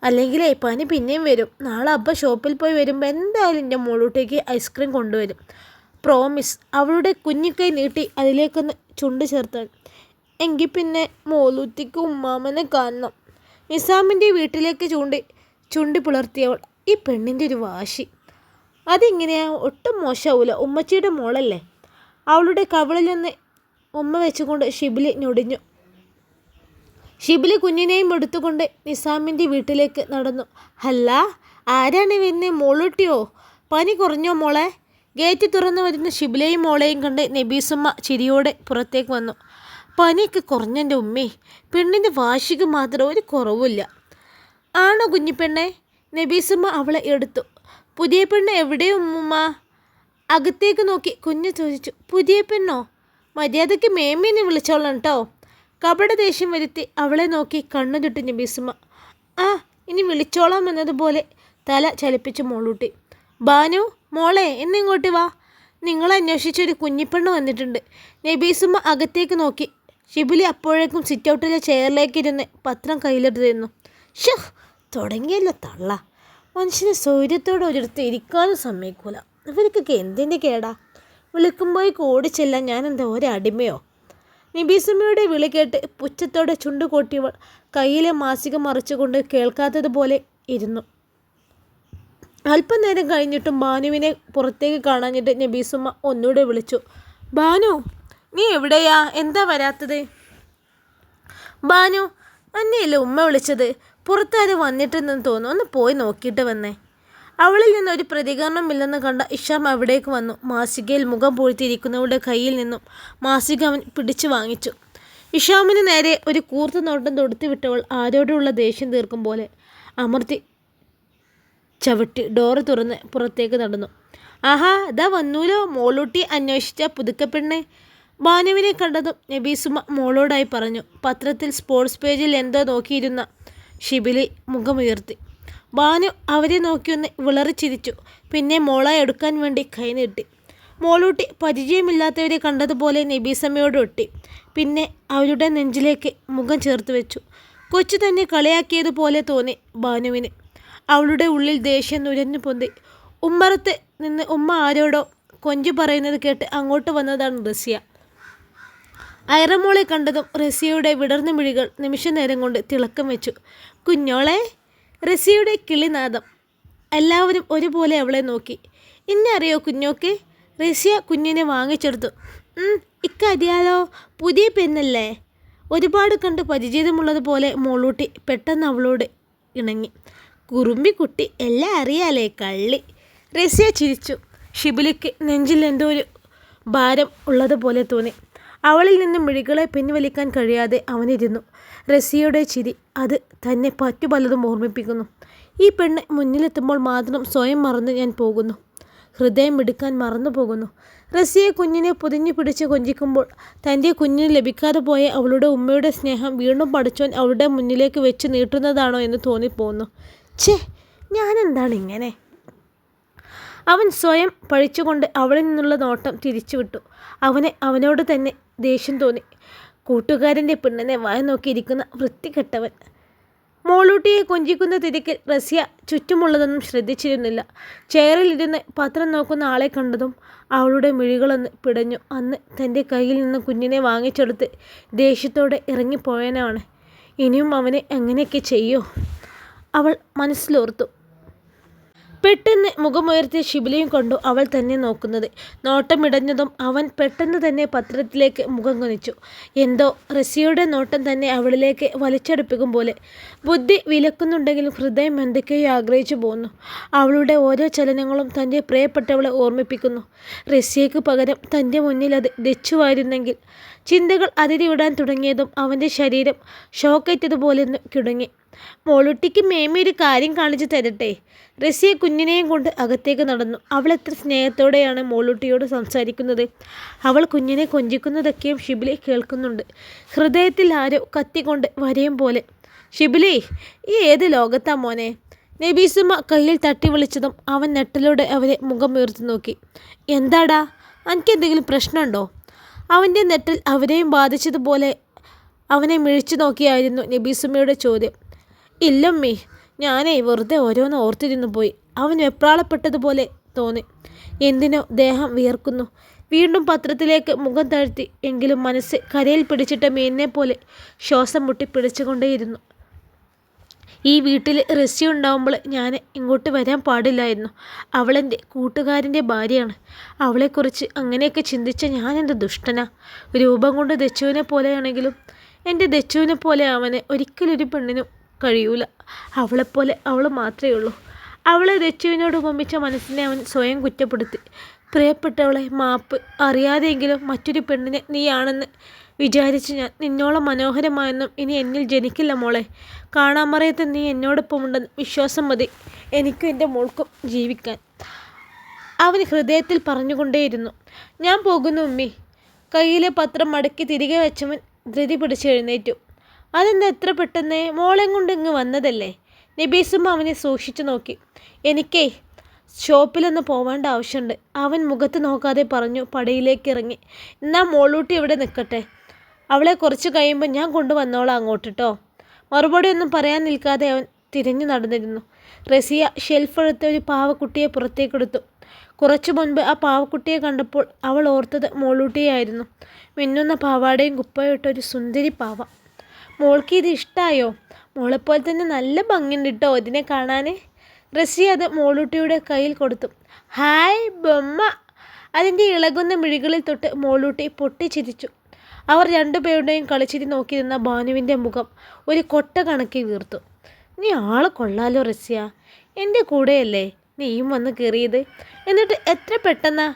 അല്ലെങ്കിലേ പനി പിന്നെയും വരും. നാളെ അബ്ബ ഷോപ്പിൽ പോയി വരുമ്പോൾ എന്തായാലും എന്റെ മോളൂട്ടേക്ക് ഐസ്ക്രീം കൊണ്ടുവരും. പ്രോമിസ് അവളുടെ കുഞ്ഞിക്കൈ നീട്ടി അതിലേക്കൊന്ന് ചുണ്ട് ചേർത്താൻ. എങ്കിൽ പിന്നെ മോലൂത്തിക്ക് ഉമ്മാമനെ കാണണം. നിസാമിന്റെ വീട്ടിലേക്ക് ചൂണ്ടി ചുണ്ടി പുലർത്തിയവൾ ഈ പെണ്ണിന്റെ ഒരു വാശി. അതിങ്ങനെയാ? ഒട്ടും മോശമാവില്ല ഉമ്മച്ചിയുടെ മോളല്ലേ? അവളുടെ കവളിൽ നിന്ന് ഉമ്മ വെച്ചുകൊണ്ട് ഷിബിലി ഞൊടിഞ്ഞു. ഷിബിലി കുഞ്ഞിനെയും എടുത്തുകൊണ്ട് നിസാമിന്റെ വീട്ടിലേക്ക് നടന്നു. അല്ല ആരാണ് പിന്നെ മോളൂട്ടിയോ? പനി കുറഞ്ഞോ മോളെ? ഗേറ്റ് തുറന്നു വരുന്ന ഷിബിലയും മോളെയും കണ്ട് നബീസുമ്മ ചിരിയോടെ പുറത്തേക്ക് വന്നു. പനിയൊക്കെ കുറഞ്ഞെന്റെ ഉമ്മേ പെണ്ണിന്റെ വാശിക്ക് മാത്രം ഒരു കുറവുമില്ല. ആണോ കുഞ്ഞിപ്പെണ്ണെ നബീസുമ്മ അവളെ എടുത്തു. പുതിയ പെണ്ണ് എവിടെ ഉമ്മുമ്മ? അകത്തേക്ക് നോക്കി കുഞ്ഞ് ചോദിച്ചു. പുതിയ പെണ്ണോ? മര്യാദയ്ക്ക് മേമീനെ വിളിച്ചോളാം കേട്ടോ കപട ദേഷ്യം വരുത്തി അവളെ നോക്കി കണ്ണു ചുട്ടി നബീസുമ്മ. ആ ഇനി വിളിച്ചോളാം എന്നതുപോലെ തല ചലിപ്പിച്ച് മോളൂട്ടി. ബാനു മോളെ എന്നിങ്ങോട്ട് വാ? നിങ്ങളെ അന്വേഷിച്ചൊരു കുഞ്ഞിപ്പെണ്ണ് വന്നിട്ടുണ്ട്. നബീസുമ്മ അകത്തേക്ക് നോക്കി. ഷിബിലി അപ്പോഴേക്കും സിറ്റൗട്ടിലെ ചെയറിലേക്ക് ഇരുന്ന് പത്രം കയ്യിലെടുത്തിരുന്നു ഷഹ് തുടങ്ങിയല്ല തള്ള. മനുഷ്യനെ സൗര്യത്തോടെ ഒരിടത്ത് ഇരിക്കാനും സമ്മതിക്കൂല. ഇവർക്കൊക്കെ എന്തിന്റെ കേടാ? വിളിക്കുമ്പോൾ ഓടിച്ചെല്ലാൻ ഞാൻ എന്താ ഒരടിമയോ? നിബീസുമ്മയുടെ വിളി കേട്ട് പുച്ഛത്തോടെ ചുണ്ടു കൊട്ടിയവൾ കയ്യിലെ മാസിക മറിച്ചുകൊണ്ട് കേൾക്കാത്തതുപോലെ ഇരുന്നു. അല്പനേരം കഴിഞ്ഞിട്ടും ബാനുവിനെ പുറത്തേക്ക് കാണാഞ്ഞിട്ട് നബീസുമ്മ ഒന്നുകൂടെ വിളിച്ചു. ബാനു നീ എവിടെയാ? എന്താ വരാത്തത്? ബാനു അന്നെയല്ലേ ഉമ്മ വിളിച്ചത്. പുറത്താരും വന്നിട്ടുണ്ടെന്ന് തോന്നുന്നു. ഒന്ന് പോയി നോക്കിയിട്ട് വന്നേ. അവളിൽ നിന്ന് ഒരു പ്രതികരണമില്ലെന്ന് കണ്ട ഇഷാം അവിടേക്ക് വന്നു. മാസികയിൽ മുഖം പൂഴ്ത്തിയിരിക്കുന്നവളുടെ കയ്യിൽ നിന്നും മാസിക അവൻ പിടിച്ചു വാങ്ങിച്ചു. ഇഷാമിന് നേരെ ഒരു കൂർത്ത നോട്ടം തൊടുത്തു വിട്ടവൾ ആരോടുള്ള ദേഷ്യം തീർക്കും പോലെ അമർത്തി ചവിട്ടി ഡോറ് തുറന്ന് പുറത്തേക്ക് നടന്നു. ആഹാ ഇതാ വന്നൂലോ? മോളൂട്ടി അന്വേഷിച്ച പുതുക്കപ്പെണ്ണെ. ബാനുവിനെ കണ്ടതും നബീസുമ മോളോടായി പറഞ്ഞു. പത്രത്തിൽ സ്പോർട്സ് പേജിൽ എന്തോ നോക്കിയിരുന്ന ഷിബിലി മുഖമുയർത്തി. ബാനു അവരെ നോക്കിയൊന്ന് വിളറിച്ചിരിച്ചു പിന്നെ മോളെ എടുക്കാൻ വേണ്ടി കൈ നീട്ടി മോളൂട്ടി പരിചയമില്ലാത്തവരെ കണ്ടതുപോലെ നബീസമ്മയോട് ഒട്ടി. പിന്നെ അവരുടെ നെഞ്ചിലേക്ക് മുഖം ചേർത്ത് വെച്ചു. കൊച്ചു തന്നെ കളിയാക്കിയതുപോലെ തോന്നി ബാനുവിന്. അവളുടെ ഉള്ളിൽ ദേഷ്യം നുരഞ്ഞു പൊന്തി. ഉമ്മറത്ത് നിന്ന് ഉമ്മ ആരോടോ കൊഞ്ചു പറയുന്നത് കേട്ട് അങ്ങോട്ട് വന്നതാണ് റസിയ. അയറമോളെ കണ്ടതും റസിയയുടെ വിടർന്ന മിഴികൾ നിമിഷനേരം കൊണ്ട് തിളക്കം വെച്ചു. കുഞ്ഞോളെ റസിയയുടെ കിളിനാദം. എല്ലാവരും ഒരുപോലെ അവളെ നോക്കി. ഇന്നെ അറിയോ കുഞ്ഞോക്ക്? റസിയ കുഞ്ഞിനെ വാങ്ങിച്ചെടുത്തു. "ഉം, ഇക്കറിയാലോ പുതിയ പെണ്ണല്ലേ? ഒരുപാട് കണ്ട് പരിചിതമുള്ളതുപോലെ മോളൂട്ടി പെട്ടെന്ന് അവളോട് ഇണങ്ങി. കുറുമ്പിക്കുട്ടി എല്ലാം അറിയാലേ കള്ളി. റസിയ ചിരിച്ചു. ഷിബിലിക്ക് നെഞ്ചിൽ എന്തോ ഒരു ഭാരം ഉള്ളതുപോലെ തോന്നി. അവളിൽ നിന്നും മിഴികളെ പിൻവലിക്കാൻ കഴിയാതെ അവനിരുന്നു. റസിയയുടെ ചിരി അത് തന്നെ പറ്റു പലതും ഓർമ്മിപ്പിക്കുന്നു. ഈ പെണ്ണ് മുന്നിലെത്തുമ്പോൾ മാത്രം സ്വയം മറന്ന് ഞാൻ പോകുന്നു. ഹൃദയം എടുക്കാൻ മറന്നു പോകുന്നു. റസിയെ കുഞ്ഞിനെ പൊതിഞ്ഞു പിടിച്ച് കൊഞ്ചിക്കുമ്പോൾ തന്റെ കുഞ്ഞിന് ലഭിക്കാതെ പോയ അവളുടെ ഉമ്മയുടെ സ്നേഹം വീണ്ടും പഠിച്ചോൻ അവളുടെ മുന്നിലേക്ക് വെച്ച് നീട്ടുന്നതാണോ എന്ന് തോന്നിപ്പോകുന്നു ഛേ ഞാനെന്താണ് ഇങ്ങനെ? അവൻ സ്വയം പഴിച്ചുകൊണ്ട് അവളിൽ നിന്നുള്ള നോട്ടം തിരിച്ചുവിട്ടു. അവനെ അവനോട് തന്നെ ദേഷ്യം തോന്നി. കൂട്ടുകാരന്റെ പെണ്ണിനെ വായ നോക്കിയിരിക്കുന്ന വൃത്തികെട്ടവൻ. മോളൂട്ടിയെ കൊഞ്ചിക്കുന്ന തിരക്കിൽ റസിയ ചുറ്റുമുള്ളതൊന്നും ശ്രദ്ധിച്ചിരുന്നില്ല. ചെയറിലിരുന്ന് പത്രം നോക്കുന്ന ആളെ കണ്ടതും അവളുടെ മിഴികളൊന്ന് പിടഞ്ഞു. അന്ന് തന്റെ കയ്യിൽ നിന്ന് കുഞ്ഞിനെ വാങ്ങിച്ചെടുത്ത് ദേഷ്യത്തോടെ ഇറങ്ങിപ്പോയനാണ് ഇനിയും അവനെ എങ്ങനെയൊക്കെ ചെയ്യോ? അവൾ മനസ്സിലോർത്തു. പെട്ടെന്ന് മുഖമുയർത്തിയ ശിബിലയും കണ്ടു അവൾ തന്നെ നോക്കുന്നത്. നോട്ടമിടഞ്ഞതും അവൻ പെട്ടെന്ന് തന്നെ പത്രത്തിലേക്ക് മുഖം കൊനിച്ചു എന്തോ റസിയുടെ നോട്ടം തന്നെ അവളിലേക്ക് വലിച്ചടുപ്പിക്കും പോലെ. ബുദ്ധി വിലക്കുന്നുണ്ടെങ്കിലും ഹൃദയം എന്തൊക്കെയോ ആഗ്രഹിച്ചു പോകുന്നു അവളുടെ ഓരോ ചലനങ്ങളും തന്റെ പ്രിയപ്പെട്ടവളെ ഓർമ്മിപ്പിക്കുന്നു. റസിയയ്ക്ക് പകരം തന്റെ മുന്നിൽ അത് ദച്ചുവായിരുന്നെങ്കിൽ ചിന്തകൾ അതിരിവിടാൻ തുടങ്ങിയതും അവന്റെ ശരീരം ഷോക്കേറ്റതുപോലെ കിടങ്ങി. മോളുട്ടിക്ക് മേമി ഒരു കാര്യം കാണിച്ചു തരട്ടെ? റസിയ കുഞ്ഞിനെയും കൊണ്ട് അകത്തേക്ക് നടന്നു. അവൾ എത്ര സ്നേഹത്തോടെയാണ് മോളുട്ടിയോട് സംസാരിക്കുന്നത്. അവൾ കുഞ്ഞിനെ കൊഞ്ചിക്കുന്നതൊക്കെയും ഷിബിലി കേൾക്കുന്നുണ്ട്. ഹൃദയത്തിൽ ആരോ കത്തിക്കൊണ്ട് വരയും പോലെ. ഷിബിലി ഈ ഏത് ലോകത്താ മോനെ? നബീസുമ്മ കയ്യിൽ തട്ടി വിളിച്ചതും അവൻ നെട്ടലോടെ അവരെ മുഖം ഉയർത്തി നോക്കി. എന്താടാ? എനിക്കെന്തെങ്കിലും പ്രശ്നമുണ്ടോ? അവന്റെ നെറ്റിൽ അവരെയും ബാധിച്ചതുപോലെ അവനെ മിഴിച്ചു നോക്കിയായിരുന്നു നബീസുമ്മയുടെ ചോദ്യം. ഇല്ലമ്മേ ഞാനേ വെറുതെ ഓരോന്ന് ഓർത്തിരുന്നു പോയി. അവൻ വെപ്രാളപ്പെട്ടതുപോലെ തോന്നി. എന്തിനോ ദേഹം വിയർക്കുന്നു. വീണ്ടും പത്രത്തിലേക്ക് മുഖം താഴ്ത്തി എങ്കിലും മനസ്സ് കരയിൽ പിടിച്ചിട്ട മീനിനെ പോലെ ശ്വാസം മുട്ടി പിടിച്ചുകൊണ്ടേയിരുന്നു. ഈ വീട്ടിൽ റസ്യ ഉണ്ടാവുമ്പോൾ ഞാൻ ഇങ്ങോട്ട് വരാൻ പാടില്ലായിരുന്നു. അവളെന്റെ കൂട്ടുകാരന്റെ ഭാര്യയാണ്. അവളെക്കുറിച്ച് അങ്ങനെയൊക്കെ ചിന്തിച്ച ഞാൻ ഞാനെന്ത് ദുഷ്ടനാ. രൂപം കൊണ്ട് ദച്ചുവിനെ പോലെയാണെങ്കിലും എന്റെ ദച്ചുവിനെ പോലെ അവന് ഒരിക്കലൊരു പെണ്ണിനും കഴിയൂല. അവളെപ്പോലെ അവൾ മാത്രമേ ഉള്ളൂ. അവളെ ദച്ചുവിനോട് ഉപമിച്ച മനസ്സിനെ അവൻ സ്വയം കുറ്റപ്പെടുത്തി. പ്രിയപ്പെട്ടവളെ മാപ്പ് അറിയാതെയെങ്കിലും മറ്റൊരു പെണ്ണിനെ നീയാണെന്ന് വിചാരിച്ച് ഞാൻ നിന്നോളം മനോഹരമായെന്നും ഇനി എന്നിൽ ജനിക്കില്ല മോളെ. കാണാമറയത്ത് നീ എന്നോടൊപ്പമുണ്ടെന്ന് വിശ്വാസം മതി. എനിക്കും എന്റെ മോൾക്കും ജീവിക്കാൻ. അവൻ ഹൃദയത്തിൽ പറഞ്ഞുകൊണ്ടേയിരുന്നു. ഞാൻ പോകുന്നു ഉമ്മി. കയ്യിലെ പത്രം മടക്കി തിരികെ വെച്ചവൻ ധൃതി പിടിച്ച് എഴുന്നേറ്റു. അതെന്താ എത്ര പെട്ടെന്ന്? മോളെയും കൊണ്ട് ഇങ്ങ് വന്നതല്ലേ? നബീസും അവനെ സൂക്ഷിച്ചു നോക്കി. എനിക്കേ ഷോപ്പിലൊന്ന് പോവേണ്ട ആവശ്യമുണ്ട്. അവൻ മുഖത്ത് നോക്കാതെ പറഞ്ഞു പടയിലേക്ക് ഇറങ്ങി എന്നാൽ മോളൂട്ടി ഇവിടെ നിൽക്കട്ടെ അവളെ കുറച്ച് കഴിയുമ്പോൾ ഞാൻ കൊണ്ടുവന്നോളാം അങ്ങോട്ട് കേട്ടോ മറുപടി ഒന്നും പറയാൻ നിൽക്കാതെ അവൻ തിരിഞ്ഞു നടന്നിരുന്നു. റസിയ ഷെൽഫ് എടുത്ത് ഒരു പാവക്കുട്ടിയെ പുറത്തേക്കെടുത്തു. കുറച്ചു മുൻപ് ആ പാവക്കുട്ടിയെ കണ്ടപ്പോൾ അവൾ ഓർത്തത് മോളൂട്ടിയായിരുന്നു. മിന്നുന്ന പാവാടയും കുപ്പയും ഇട്ട ഒരു സുന്ദരി പാവ. മോൾക്ക് ഇത് ഇഷ്ടമായോ മോളെപ്പോലെ തന്നെ നല്ല ഭംഗിയുണ്ട് കേട്ടോ ഇതിനെ കാണാൻ റസിയ അത് മോളൂട്ടിയുടെ കയ്യിൽ കൊടുത്തു. ഹായ് ബൊമ്മ. അതിന്റെ ഇളകുന്ന മിഴികളിൽ തൊട്ട് മോളൂട്ടി പൊട്ടിച്ചിരിച്ചു. അവർ രണ്ടുപേരുടെയും കളിച്ചിരി നോക്കി നിന്ന ഭാനുവിന്റെ മുഖം ഒരു കൊട്ട കണക്കി വീർത്തു. നീ ആൾ കൊള്ളാലോ റസ്യ. എന്റെ കൂടെയല്ലേ നീയും വന്ന് കയറിയത് എന്നിട്ട് എത്ര പെട്ടെന്നാ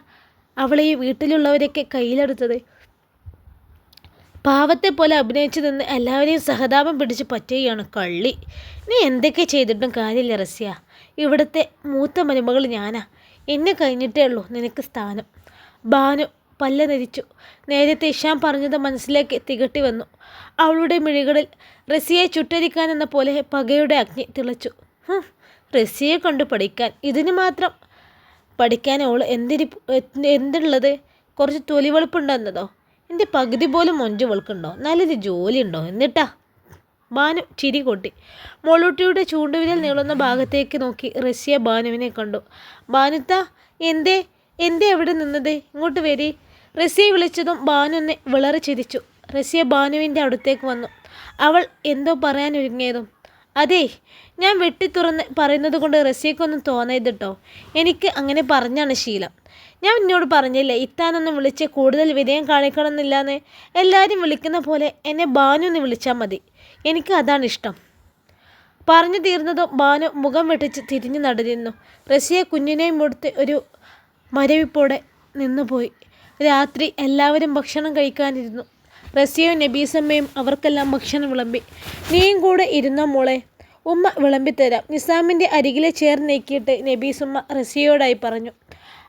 അവളെ ഈ വീട്ടിലുള്ളവരൊക്കെ കയ്യിലെടുത്തത്? പാവത്തെ പോലെ അഭിനയിച്ചു നിന്ന് എല്ലാവരെയും സഹതാപം പിടിച്ച് പറ്റുകയാണ് കള്ളി. നീ എന്തൊക്കെ ചെയ്തിട്ടും കാര്യമില്ല റസ്യ. ഇവിടുത്തെ മൂത്ത മരുമകൾ ഞാനാ. എന്നെ കഴിഞ്ഞിട്ടേ ഉള്ളൂ നിനക്ക് സ്ഥാനം. ഭാനു പല്ല നരിച്ചു. നേരത്തെ ഇഷാം പറഞ്ഞത് മനസ്സിലേക്ക് തികട്ടി വന്നു. അവളുടെ മിഴികളിൽ റസിയെ ചുട്ടരിക്കാനെന്ന പോലെ പകയുടെ അഗ്നി തിളച്ചു. റസിയെ കണ്ടു പഠിക്കാൻ. ഇതിന് മാത്രം പഠിക്കാൻ അവൾ എന്തിരി എന്തുള്ളത്? കുറച്ച് തൊലിവെളുപ്പുണ്ടെന്നതോ എന്റെ പകുതി പോലും മൊഞ്ചു വെളുക്കുണ്ടോ നല്ലൊരു ജോലിയുണ്ടോ? എന്നിട്ടാ? ബാനു ചിരി കൊട്ടി. മോളൂട്ടിയുടെ ചൂണ്ടുവിരൽ നീളുന്ന ഭാഗത്തേക്ക് നോക്കി റഷ്യ ബാനുവിനെ കണ്ടു. ബാനുത്ത എന്തേ? എന്തേ എവിടെ നിന്നത്? ഇങ്ങോട്ട് വരി. റസിയെ വിളിച്ചതും എന്നെ വിളറി ചിരിച്ചു. റസിയ ബാനുവിന്റെ അടുത്തേക്ക് വന്നു. അവൾ എന്തോ പറയാനൊരുങ്ങിയതും അതെ ഞാൻ വെട്ടിത്തുറന്ന് പറയുന്നത് കൊണ്ട് റസിയക്കൊന്നും തോന്നരുത് കേട്ടോ എനിക്ക് അങ്ങനെ പറഞ്ഞാണ് ശീലം. ഞാൻ എന്നോട് പറഞ്ഞില്ലേ ഇത്താനൊന്നും വിളിച്ച് കൂടുതൽ വിനയം കാണിക്കണമെന്നില്ലാന്ന്. എല്ലാവരും വിളിക്കുന്ന പോലെ എന്നെ ബാനു എന്ന് വിളിച്ചാൽ മതി. എനിക്ക് അതാണ് ഇഷ്ടം. പറഞ്ഞു തീർന്നതും ബാനു മുഖം വെട്ടിച്ച് തിരിഞ്ഞു നടന്നിരുന്നു. റസിയെ കുഞ്ഞിനെയും കൊടുത്ത് ഒരു മരവിപ്പോടെ നിന്നുപോയി. രാത്രി എല്ലാവരും ഭക്ഷണം കഴിക്കാനിരുന്നു. റസിയയും നബീസമ്മയും അവർക്കെല്ലാം ഭക്ഷണം വിളമ്പി. നീയും കൂടെ ഇരുന്ന മോളെ? ഉമ്മ വിളമ്പിത്തരാം. നിസാമിന്റെ അരികിലെ ചേർ നീക്കിയിട്ട് നബീസുമ്മ റസിയോടായി പറഞ്ഞു.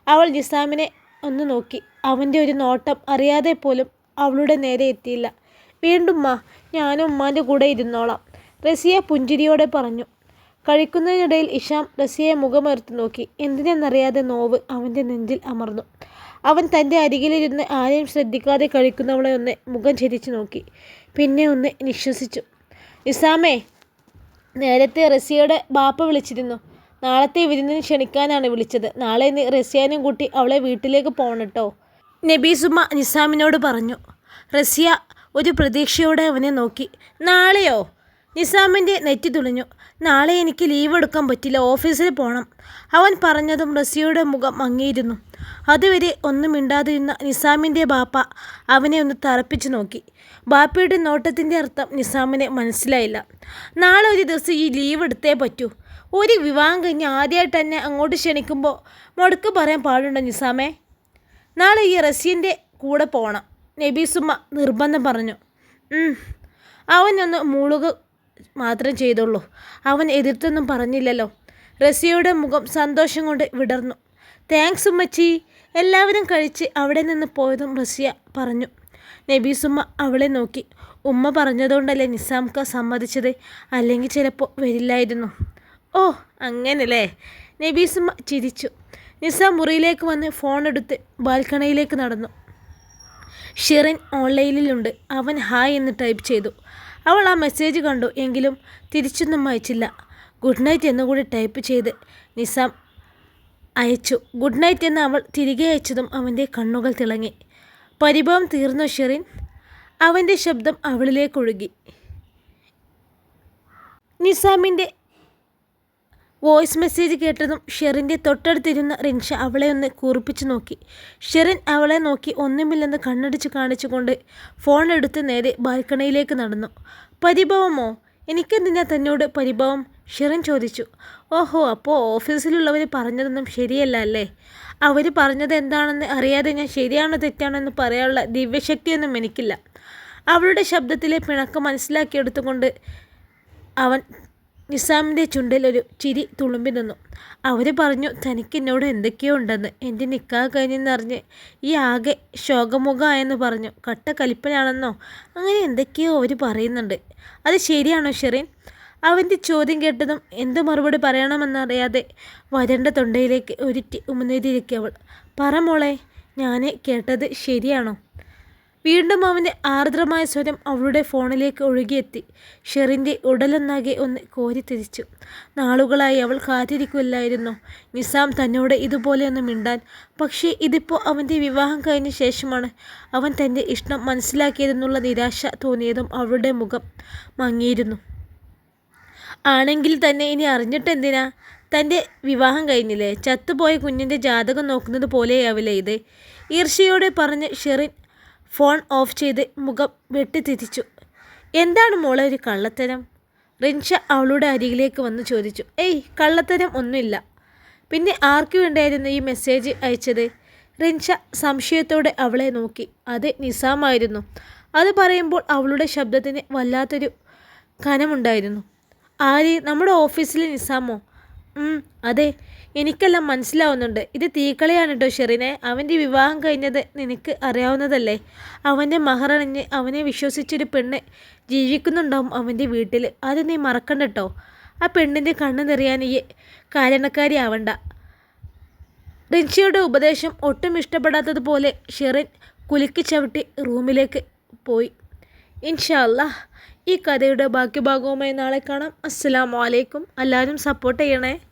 അവൾ നിസാമിനെ ഒന്ന് നോക്കി. അവന്റെ ഒരു നോട്ടം അറിയാതെ പോലും അവളുടെ നേരെ എത്തിയില്ല. വീണ്ടും മാ ഞാനും ഉമ്മാന്റെ കൂടെ ഇരുന്നോളാം. റസിയ പുഞ്ചിരിയോടെ പറഞ്ഞു. കഴിക്കുന്നതിനിടയിൽ ഇഷാം റസിയെ മുഖമേർത്ത് നോക്കി. എന്തിനെന്നറിയാതെ നോവ് അവന്റെ നെഞ്ചിൽ അമർന്നു. അവൻ തന്റെ അരികിലിരുന്ന് ആരെയും ശ്രദ്ധിക്കാതെ കഴിക്കുന്നവളെ ഒന്ന് മുഖം ചിരിച്ചു നോക്കി. പിന്നെ ഒന്ന് നിശ്വസിച്ചു. നിസാമേ നേരത്തെ റസിയയുടെ ബാപ്പ വിളിച്ചിരുന്നു. നാളത്തെ വിരുന്നിന് ക്ഷണിക്കാനാണ് വിളിച്ചത്. നാളെ നീ റസിയാനും കൂട്ടി അവളെ വീട്ടിലേക്ക് പോകണം കേട്ടോ നബീസുമ്മ നിസാമിനോട് പറഞ്ഞു. റസിയ ഒരു പ്രതീക്ഷയോടെ അവനെ നോക്കി. നാളെയോ? നിസാമിന്റെ നെറ്റി തുളിഞ്ഞു. നാളെ എനിക്ക് ലീവ് എടുക്കാൻ പറ്റില്ല ഓഫീസിൽ പോകണം അവൻ പറഞ്ഞതും റസിയയുടെ മുഖം മങ്ങിയിരുന്നു. അതുവരെ ഒന്നും മിണ്ടാതിരുന്ന നിസാമിന്റെ ബാപ്പ അവനെ ഒന്ന് തറപ്പിച്ചു നോക്കി. ബാപ്പയുടെ നോട്ടത്തിന്റെ അർത്ഥം നിസാമിനെ മനസ്സിലായില്ല. നാളെ ഒരു ദിവസം ഈ ലീവ് എടുത്തേ പറ്റൂ. ഒരു വിവാഹം കഴിഞ്ഞ് ആദ്യമായിട്ട് തന്നെ അങ്ങോട്ട് ക്ഷണിക്കുമ്പോൾ മുടക്ക് പറയാൻ പാടുണ്ടോ നിസാമേ? നാളെ ഈ റസിയന്റെ കൂടെ പോകണം നബീസുമ്മ നിർബന്ധം പറഞ്ഞു. അവനൊന്ന് മൂളുക മാത്രം ചെയ്തുള്ളൂ. അവൻ എതിർത്തൊന്നും പറഞ്ഞില്ലല്ലോ. റസിയയുടെ മുഖം സന്തോഷം കൊണ്ട് വിടർന്നു. താങ്ക്സ് ഉമ്മച്ചി. എല്ലാവരും കഴിച്ച് അവിടെ നിന്ന് പോയതും റസിയ പറഞ്ഞു. നബീസുമ്മ അവളെ നോക്കി. ഉമ്മ പറഞ്ഞതുകൊണ്ടല്ലേ നിസാംക്ക സമ്മതിച്ചത്? അല്ലെങ്കിൽ ചിലപ്പോൾ വരില്ലായിരുന്നു. ഓ അങ്ങനല്ലേ. നബീസുമ്മ ചിരിച്ചു. നിസാം മുറിയിലേക്ക് വന്ന് ഫോൺ എടുത്ത് ബാൽക്കണിയിലേക്ക് നടന്നു. ഷിറിൻ ഓൺലൈനിലുണ്ട്. അവൻ ഹായ് എന്ന് ടൈപ്പ് ചെയ്തു. അവൾ ആ മെസ്സേജ് കണ്ടു. എങ്കിലും തിരിച്ചൊന്നും അയച്ചില്ല. ഗുഡ് നൈറ്റ് എന്നുകൂടി ടൈപ്പ് ചെയ്ത് നിസാം അയച്ചു. ഗുഡ് നൈറ്റ് എന്ന് അവൾ തിരികെ അയച്ചതും അവന്റെ കണ്ണുകൾ തിളങ്ങി. പരിഭവം തീർന്നു ഷെറിൻ. അവന്റെ ശബ്ദം അവളിലേക്കൊഴുകി നിസാമിന്റെ വോയിസ് മെസ്സേജ് കേട്ടതും ഷെറിന്റെ തൊട്ടടുത്തിരുന്ന റിൻഷ അവളെ ഒന്ന് കൂർപ്പിച്ചു നോക്കി. ഷെറിൻ അവളെ നോക്കി ഒന്നുമില്ലെന്ന് കണ്ണടിച്ച് കാണിച്ചുകൊണ്ട് ഫോൺ എടുത്ത് നേരെ ബാൽക്കണിയിലേക്ക് നടന്നു. പരിഭവമോ? എനിക്കെന്തിനാ തന്നോട് പരിഭവം? ഷെറിൻ ചോദിച്ചു. ഓഹോ അപ്പോൾ ഓഫീസിലുള്ളവർ പറഞ്ഞതൊന്നും ശരിയല്ല അല്ലേ? അവർ പറഞ്ഞത് എന്താണെന്ന് അറിയാതെ ഞാൻ ശരിയാണോ തെറ്റാണോ എന്ന് പറയാനുള്ള ദിവ്യശക്തിയൊന്നും എനിക്കില്ല. അവളുടെ ശബ്ദത്തിലെ പിണക്കം മനസ്സിലാക്കിയെടുത്തുകൊണ്ട് അവൻ നിസാമിന്റെ ചുണ്ടിൽ ഒരു ചിരി തുളുമ്പി നിന്നു. അവർ പറഞ്ഞു തനിക്ക് എന്നോട് എന്തൊക്കെയോ ഉണ്ടെന്ന്. എന്റെ നിക്കാഹ് കഴിഞ്ഞെന്നറിഞ്ഞ് ഈ ആകെ ശോകമുഖമായെന്ന് പറഞ്ഞു. കട്ട കലിപ്പനാണെന്നോ? അങ്ങനെ എന്തൊക്കെയോ അവർ പറയുന്നുണ്ട്. അത് ശരിയാണോ ഷെറീൻ? അവന്റെ ചോദ്യം കേട്ടതും എന്ത് മറുപടി പറയണമെന്നറിയാതെ വരണ്ട തൊണ്ടയിലേക്ക് ഒരുറ്റി ഉമുനീതിരിക്കുക അവൾ. പറ മോളെ ഞാൻ കേട്ടത് ശരിയാണോ? വീണ്ടും അവന്റെ ആർദ്രമായ സ്വരം അവളുടെ ഫോണിലേക്ക് ഒഴുകിയെത്തി. ഷെറിന്റെ ഉടലൊന്നാകെ ഒന്ന് കോരിത്തിരിച്ചു നാളുകളായി അവൾ കാത്തിരിക്കുമല്ലായിരുന്നു നിസാം തന്നോട് ഇതുപോലെയൊന്നും മിണ്ടാൻ. പക്ഷേ ഇതിപ്പോൾ അവന്റെ വിവാഹം കഴിഞ്ഞ ശേഷമാണ് അവൻ തന്റെ ഇഷ്ടം മനസ്സിലാക്കിയതെന്നുള്ള നിരാശ തോന്നിയതും അവളുടെ മുഖം മങ്ങിയിരുന്നു. ആണെങ്കിൽ തന്നെ ഇനി അറിഞ്ഞിട്ടെന്തിനാ? തന്റെ വിവാഹം കഴിഞ്ഞില്ലേ? ചത്തുപോയ കുഞ്ഞിന്റെ ജാതകം നോക്കുന്നത് പോലെയാവില്ലേ ഇത്? ഈർഷ്യയോടെ പറഞ്ഞ് ഷെറിൻ ഫോൺ ഓഫ് ചെയ്ത് മുഖം വെട്ടിത്തിരിച്ചു. എന്താണ് മോളെ ഒരു കള്ളത്തരം? റിൻഷ അവളുടെ അരികിലേക്ക് വന്ന് ചോദിച്ചു. ഏയ് കള്ളത്തരം ഒന്നുമില്ല. പിന്നെ ആർക്കു വേണ്ടായിരുന്നു ഈ മെസ്സേജ് അയച്ചത്? റിൻഷ സംശയത്തോടെ അവളെ നോക്കി. അത് നിസാമായിരുന്നു. അത് പറയുമ്പോൾ അവളുടെ ശബ്ദത്തിന് വല്ലാത്തൊരു കനമുണ്ടായിരുന്നു. ആര്? നമ്മുടെ ഓഫീസിലെ നിസാമോ? അതെ. എനിക്കെല്ലാം മനസ്സിലാവുന്നുണ്ട്. ഇത് തീക്കളിയാണ് കേട്ടോ ഷെറിനെ. അവന്റെ വിവാഹം കഴിഞ്ഞത് നിനക്ക് അറിയാവുന്നതല്ലേ? അവന്റെ മഹറണിഞ്ഞ് അവനെ വിശ്വസിച്ചൊരു പെണ്ണ് ജീവിക്കുന്നുണ്ടാവും അവന്റെ വീട്ടിൽ അത് നീ മറക്കണ്ട കേട്ടോ ആ പെണ്ണിന്റെ കണ്ണ് നിറയാൻ ഈ കാരണക്കാരി ആവണ്ട. റിൻഷിയുടെ ഉപദേശം ഒട്ടും ഇഷ്ടപ്പെടാത്തതുപോലെ ഷെറിൻ കുലുക്കി ചവിട്ടി റൂമിലേക്ക് പോയി. ഇൻഷാല്ല ഈ കഥയുടെ ബാക്കി ഭാഗവുമായി നാളെ കാണാം. അസ്സാം വലൈക്കും എല്ലാവരും സപ്പോർട്ട് ചെയ്യണേ.